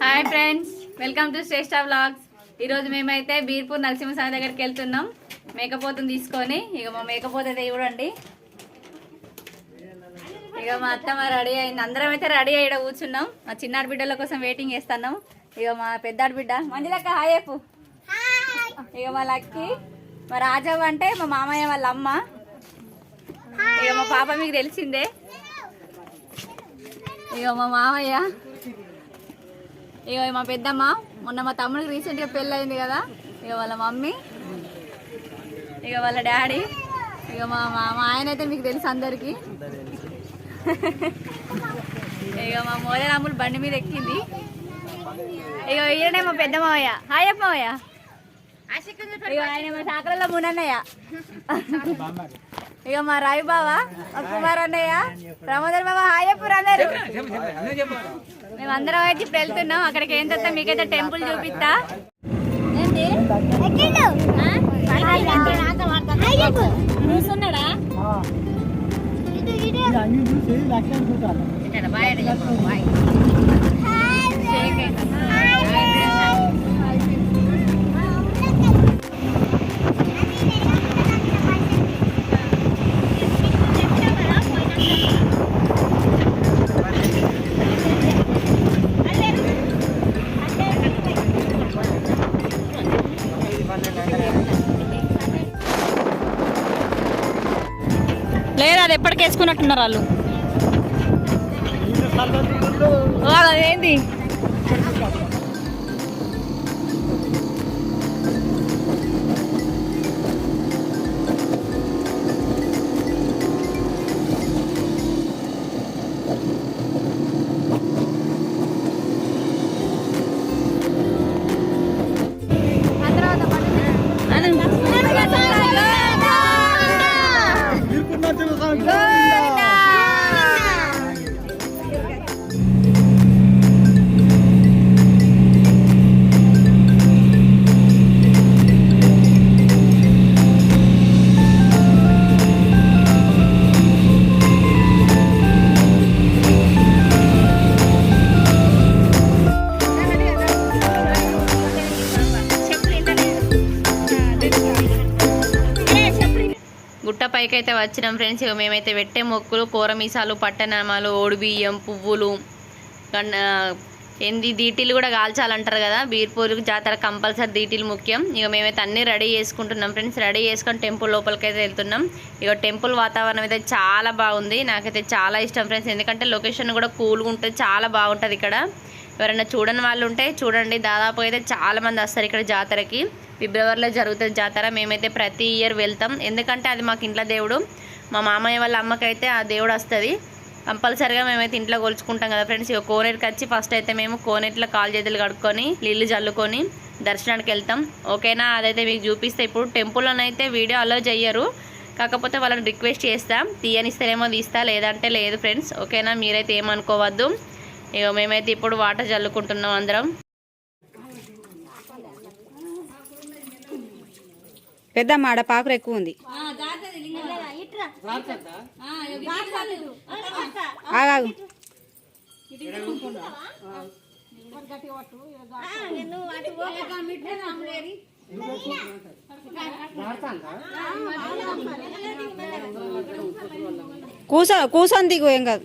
Hi friends welcome to Shreshtha vlogs ఈరోజు మేమైతే బీర్పూర్ నరసింహస్వామి దగ్గరికి వెళ్తున్నాం. మేకపోతుని తీసుకొని. ఇక మా మేకపోత అయితే చూడండి. ఇక మా అత్తమ్మ రెడీ అయింది. అందరం అయితే రెడీ అయ్యి కూర్చున్నాం. మా చిన్నాడు బిడ్డల కోసం వెయిటింగ్ చేస్తున్నాం. ఇక మా పెద్దాడు బిడ్డ. మంజులక్క హాయ్ చెప్పు. ఇక మా లక్కి. మా రాజవ్వ అంటే మా మామయ్య వాళ్ళ అమ్మ. ఇక మా పాప మీకు తెలిసిందే. ఇక మా మామయ్య. ఇక మా పెద్దమ్మ మొన్న మా తమ్ముడికి రీసెంట్గా పెళ్ళి అయింది కదా. ఇక వాళ్ళ మమ్మీ ఇక వాళ్ళ డాడీ ఇక మా మా ఆయన అయితే మీకు తెలుసు అందరికీ. ఇక మా మోదరాములు బండి మీద ఎక్కింది. ఇక ఈయనే మా పెద్ద మావయ్య. హాయ్ మావయ్య. ఇక ఆయన మా సాకరలో మునన్నయ్య. ఇక మా రావి బావ మా కుమార్ అన్నయ్య ప్రమోదర్ బాబా హాయ్ అందరు. మేము అందరం అయితే ఇప్పుడు వెళ్తున్నాం అక్కడికి ఏం తెస్తా మీకైతే టెంపుల్ చూపిస్తా. చూస్తున్నాడా? ఎప్పటికి వేసుకున్నట్టున్నారు వాళ్ళు? ఓ, అయితే వచ్చినాం ఫ్రెండ్స్. ఇక మేమైతే పెట్టే మొక్కులు కూరమీసాలు పట్టనామాలు ఓడిబియ్యం పువ్వులు గన్న ఏంది దీటీలు కూడా కాల్చాలంటారు కదా. బీర్పూర్ జాతర కంపల్సరీ దీటీలు ముఖ్యం. ఇక మేమైతే అన్నీ రెడీ చేసుకుంటున్నాం ఫ్రెండ్స్. రెడీ చేసుకొని టెంపుల్ లోపలికైతే వెళ్తున్నాం. ఇక టెంపుల్ వాతావరణం అయితే చాలా బాగుంది. నాకైతే చాలా ఇష్టం ఫ్రెండ్స్. ఎందుకంటే లొకేషన్ కూడా కూల్గా ఉంటుంది చాలా బాగుంటుంది ఇక్కడ. ఎవరైనా చూడని వాళ్ళు ఉంటే చూడండి. దాదాపు అయితే చాలామంది వస్తారు ఇక్కడ జాతరకి. ఫిబ్రవరిలో జరుగుతుంది జాతర మేమైతే ప్రతి ఇయర్ వెళ్తాం. ఎందుకంటే అది మాకు ఇంట్లో దేవుడు. మా మామయ్య వాళ్ళ అమ్మకైతే ఆ దేవుడు వస్తుంది. కంపల్సరిగా మేమైతే ఇంట్లో కొలుచుకుంటాం కదా ఫ్రెండ్స్. ఇక కోనేరుకి వచ్చి ఫస్ట్ అయితే మేము కోనేటిలో కాలు చేతులు కడుక్కొని నీళ్ళు చల్లుకొని దర్శనానికి వెళ్తాం. ఓకేనా? అదైతే మీకు చూపిస్తే. ఇప్పుడు టెంపుల్లోనైతే వీడియో అలో చేయరు. కాకపోతే వాళ్ళని రిక్వెస్ట్ చేస్తాం. తీయనిస్తేనేమో తీస్తా. లేదంటే లేదు ఫ్రెండ్స్. ఓకేనా? మీరైతే ఏమనుకోవద్దు. ఇక మేమైతే ఇప్పుడు వాటర్ చల్లుకుంటున్నాం అందరం పెద్ద మాడ పాకురు ఎక్కువ ఉంది ఆగాగు కూసో కూసోని దిగు ఏం కాదు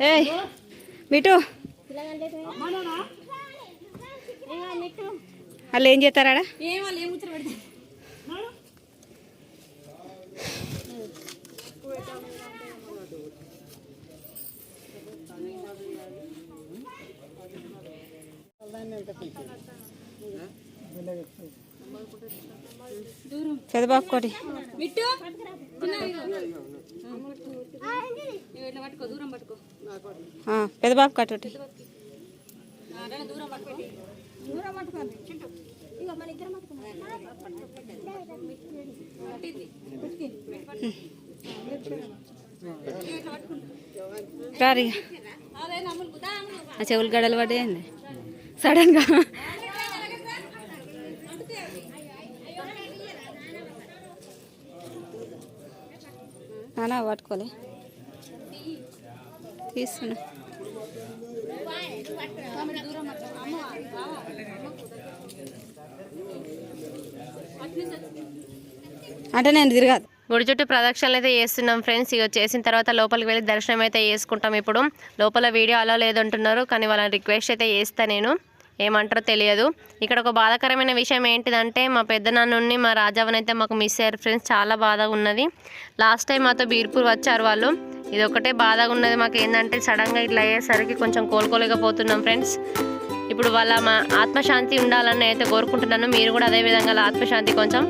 ఏ మిటు. వాళ్ళు ఏం చేస్తారా పెద్దబాబు కోటి మిట్టు. పెద్దబాబు కట్టి రారి. ఆ చెవులు గడలు పడ్డాయండి. సడన్గా నానా పట్టుకోలే. తీసుకున్నా అంటే నేను తిరగదు గుడి చుట్టూ ప్రదక్షిణలు అయితే చేస్తున్నాం ఫ్రెండ్స్. ఇక చేసిన తర్వాత లోపలికి వెళ్ళి దర్శనం అయితే చేసుకుంటాం ఇప్పుడు. లోపల వీడియో అలా లేదంటున్నారు కానీ వాళ్ళని రిక్వెస్ట్ అయితే చేస్తా నేను. ఏమంటారో తెలియదు. ఇక్కడ ఒక బాధాకరమైన విషయం ఏంటిదంటే మా పెద్దనాన్నుని మా రాజావన్ అయితే మాకు మిస్ అయ్యారు ఫ్రెండ్స్. చాలా బాధగా ఉన్నది. లాస్ట్ టైం మాతో బీర్పూర్ వచ్చారు వాళ్ళు. ఇది ఒకటే బాధగా ఉన్నది మాకు ఏంటంటే సడన్గా ఇట్లా అయ్యేసరికి కొంచెం కోలుకోలేకపోతున్నాం ఫ్రెండ్స్. ఇప్పుడు వాళ్ళ మా ఆత్మశాంతి ఉండాలని అయితే కోరుకుంటున్నాను మీరు కూడా అదే విధంగా ఆత్మశాంతి కొంచెం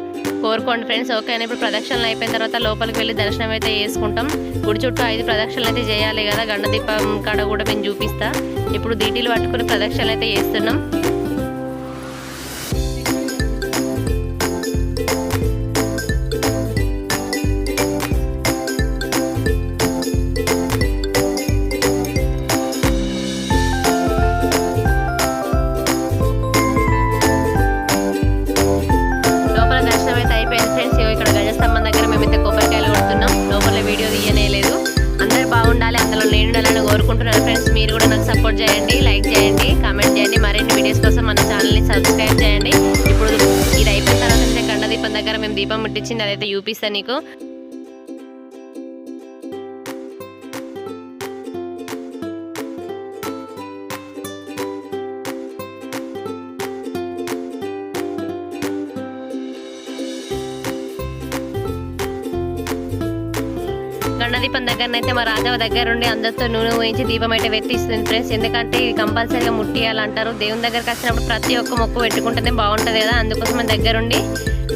కోరుకోండి ఫ్రెండ్స్. ఓకే అని ఇప్పుడు ప్రదక్షిణలు అయిపోయిన తర్వాత లోపలికి వెళ్ళి దర్శనం అయితే చేసుకుంటాం. గుడి చుట్టూ ఐదు ప్రదక్షిణలు అయితే చేయాలి కదా గండదీపం కాడ కూడా మేము చూపిస్తా. ఇప్పుడు దీటీలు పట్టుకుని ప్రదక్షిణలు అయితే చేస్తున్నాం. మేము దీపం ముట్టించింది అదైతే చూపిస్తాను నీకు. గణదీపం దగ్గరనైతే మా రాజావ దగ్గర ఉండి అందరితో నూనె ఊహించి దీపం అయితే వెత్తిస్తుంది ఫ్రెండ్స్. ఎందుకంటే ఇది కంపల్సరీగా ముట్టియాలంటారు. దేవుని దగ్గరకు వచ్చినప్పుడు ప్రతి ఒక్క మొక్కు పెట్టుకుంటేనే బాగుంటుంది కదా. అందుకోసం మన దగ్గరుండి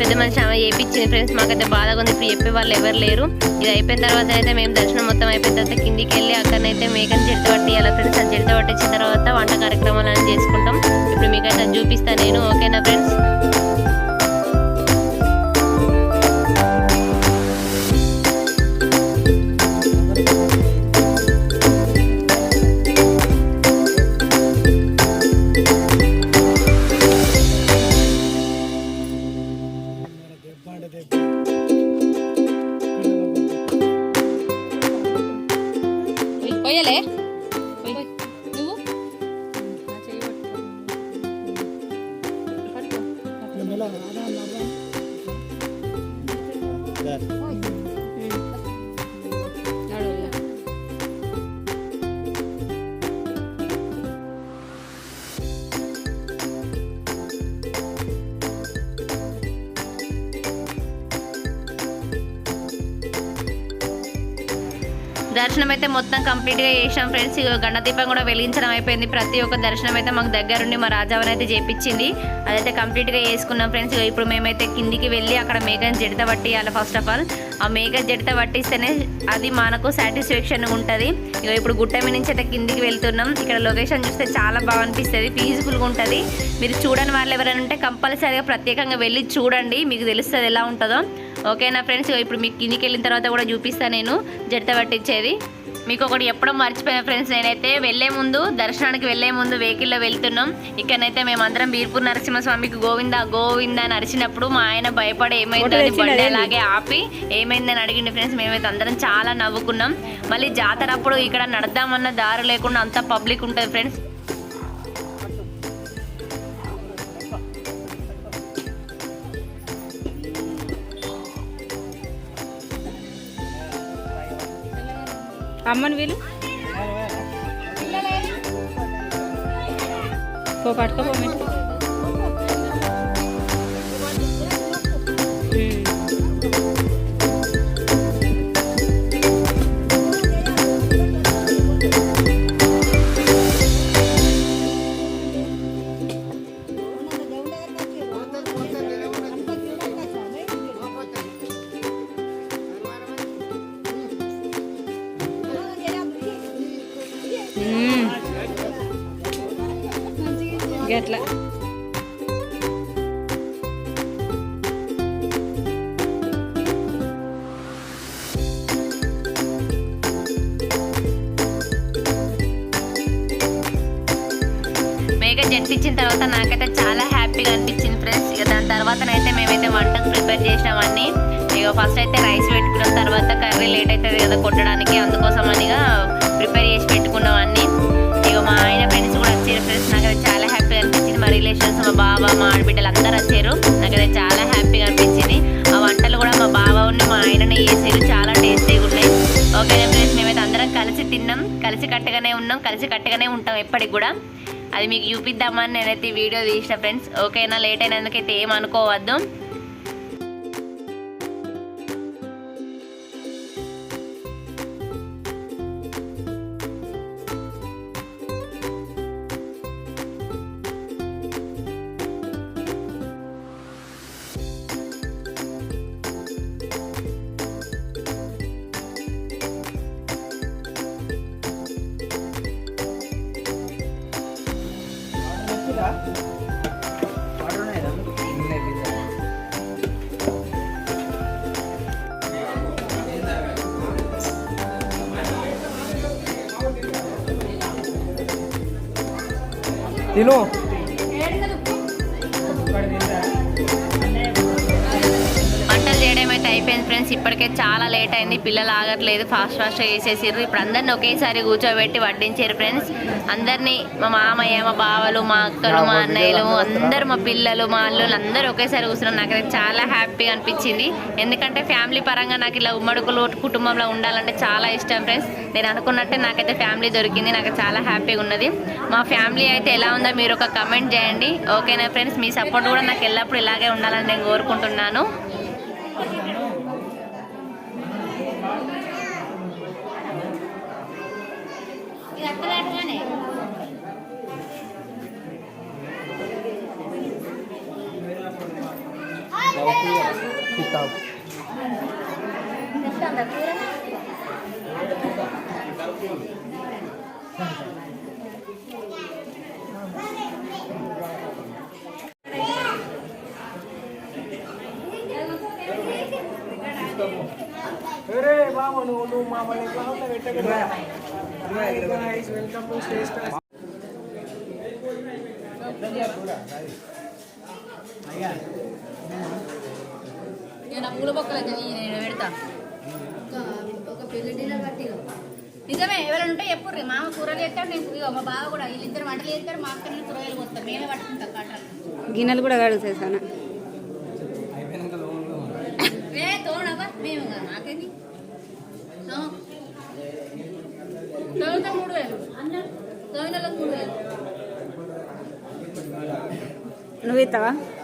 పెద్ద మనిషి ఆమె చేయించింది ఫ్రెండ్స్ మాకైతే బాధగా ఉంది. ఇప్పుడు చెప్పే వాళ్ళు ఎవరు లేరు. ఇది అయిపోయిన తర్వాత అయితే మేము దర్శనం మొత్తం అయిపోయిన తర్వాత కిందికి వెళ్ళి అక్కడనైతే మేకని చిడత పట్టియాలి ఫ్రెండ్స్. అది చిడత పట్టించిన తర్వాత వంట కార్యక్రమాలు అని చేసుకుంటాం. ఇప్పుడు మీకైతే చూపిస్తాను నేను. ఓకేనా ఫ్రెండ్స్? దర్శనం అయితే మొత్తం కంప్లీట్గా చేసాం ఫ్రెండ్స్. గణదీపం గండదీపం కూడా వెలిగించడం అయిపోయింది. ప్రతి ఒక్క దర్శనం అయితే మాకు దగ్గరుండి మా రాజావని అయితే చేపించింది. అదైతే కంప్లీట్గా చేసుకున్నాం ఫ్రెండ్స్. ఇప్పుడు మేమైతే కిందికి వెళ్ళి అక్కడ మేఘని జడిత పట్టియాలి ఫస్ట్ ఆఫ్ ఆల్. ఆ మేఘ జడిత పట్టిస్తేనే అది మనకు సాటిస్ఫాక్షన్ ఉంటుంది. ఇక ఇప్పుడు గుట్టమి నుంచి అయితే కిందికి వెళ్తున్నాం. ఇక్కడ లొకేషన్ చూస్తే చాలా బాగా అనిపిస్తుంది పీస్ఫుల్గా ఉంటుంది. మీరు చూడని వాళ్ళు ఎవరైనా ఉంటే కంపల్సరీగా ప్రత్యేకంగా వెళ్ళి చూడండి. మీకు తెలుస్తుంది ఎలా ఉంటుందో. ఓకేనా ఫ్రెండ్స్ ఇప్పుడు మీకు కిందికి వెళ్ళిన తర్వాత కూడా చూపిస్తాను నేను. జడత పట్టించేది. మీకు ఒకటి ఎప్పడం మర్చిపోయిన ఫ్రెండ్స్ నేనైతే వెళ్ళే ముందు దర్శనానికి వెళ్ళే ముందు వెహికల్లో వెళ్తున్నాం. ఇక్కడనైతే మేమందరం బీర్పూర్ నరసింహస్వామికి గోవింద గోవింద అని అరిచినప్పుడు మా ఆయన భయపడి ఏమైందో అని బండి అలాగే ఆపి ఏమైందని అడిగింది ఫ్రెండ్స్ మేమైతే అందరం చాలా నవ్వుకున్నాం. మళ్ళీ జాతర అప్పుడు ఇక్కడ నడదామన్న దారి లేకుండా అంత పబ్లిక్ ఉంటుంది ఫ్రెండ్స్. అమ్మని వీలు? పో పట్టుకోపో ఫ్రెండ్స్ ఇచ్చిన తర్వాత నాకైతే చాలా హ్యాపీగా అనిపించింది ఫ్రెండ్స్. ఇక దాని తర్వాతనైతే మేమైతే వంటకు ప్రిపేర్ చేసినామని ఇక ఫస్ట్ అయితే రైస్ పెట్టుకున్న తర్వాత కర్రీ లేట్ అవుతుంది కదా కొట్టడానికి. అందుకోసం అనిగా ప్రిపేర్ చేసి పెట్టుకున్నాం అన్ని ఇక మా ఆయన ఫ్రెండ్స్ కూడా వచ్చారు ఫ్రెండ్స్. నాకైతే చాలా హ్యాపీగా అనిపించింది. మా రిలేషన్స్ మా బావ మా ఆడబిడ్డలు అందరూ వచ్చారు. నాకైతే చాలా హ్యాపీగా అనిపించింది. ఆ వంటలు కూడా మా బావ ఉన్న మా ఆయననే చేసారు. చాలా టేస్టీగా ఉన్నాయి. Okay friends? మేమైతే అందరం కలిసి తిన్నాం. కలిసి కట్టగానే ఉన్నాం. కలిసి కట్టగానే ఉంటాం ఎప్పటికి కూడా. అది మీకు చూపిద్దామని నేనైతే ఈ వీడియో తీసిన ఫ్రెండ్స్ ఓకేనా? లేట్ అయినందుకైతే ఏం 李璐 చేయడం అయితే అయిపోయింది ఫ్రెండ్స్ ఇప్పటికే చాలా లేట్ అయింది. పిల్లలు ఆగట్లేదు. ఫాస్ట్ ఫాస్ట్గా చేసేసారు ఇప్పుడు అందరిని ఒకేసారి కూర్చోబెట్టి వడ్డించారు ఫ్రెండ్స్ అందరినీ మా మామయ్య మా బావలు మా అక్కలు మా అన్నయ్యలు అందరూ మా పిల్లలు మా అల్లులు అందరూ ఒకేసారి కూర్చున్నారు నాకైతే చాలా హ్యాపీగా అనిపించింది. ఎందుకంటే ఫ్యామిలీ పరంగా నాకు ఇలా ఉమ్మడి కులు- కుటుంబంలో ఉండాలంటే చాలా ఇష్టం ఫ్రెండ్స్ నేను అనుకున్నట్టే నాకైతే ఫ్యామిలీ దొరికింది. నాకు చాలా హ్యాపీగా ఉన్నది. మా ఫ్యామిలీ అయితే ఎలా ఉందో మీరు ఒక కమెంట్ చేయండి. ఓకేనా ఫ్రెండ్స్ మీ సపోర్ట్ కూడా నాకు ఎల్లప్పుడూ ఇలాగే ఉండాలని నేను కోరుకుంటున్నాను. किताब अरे बाबा नो नो मामा ने कहा था बेटा वेलकम टू स्टेज మమ్మల్ని ఇట్లా అవుతా పెట్టకరా వెల్కమ్ టు స్టేజ్ నిజమే ఎవరైనా ఉంటే చెప్పుర్రి. మామ కూరలు చేస్తాడు నేను ఇగో మా బావ కూడా వీళ్ళిద్దరు వంటలు చేస్తారు మా అక్క నేను కూరగాయలు పోతాం మేమే పట్టుకుంటాం కాటాలు గిన్నెలు కూడా కడుగుతాను ఏ తోడవా మేము కదా, మాకేంది తో- తోమితే మూడు వేలు. తోమినలకు మూడు వేలు. నువ్వు ఇస్తావా నేను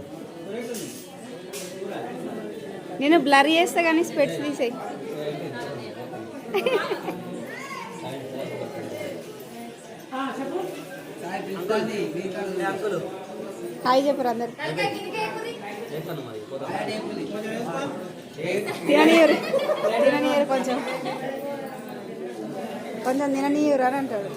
నేను బ్లర్ చేస్తా కానీ స్పెట్స్ తీసేయి. హాయ్ చెప్పరు అందరు. తిననీయరు. తిననీయరు కొంచెం. కొంచెం తిననీయరు అని అంటాడు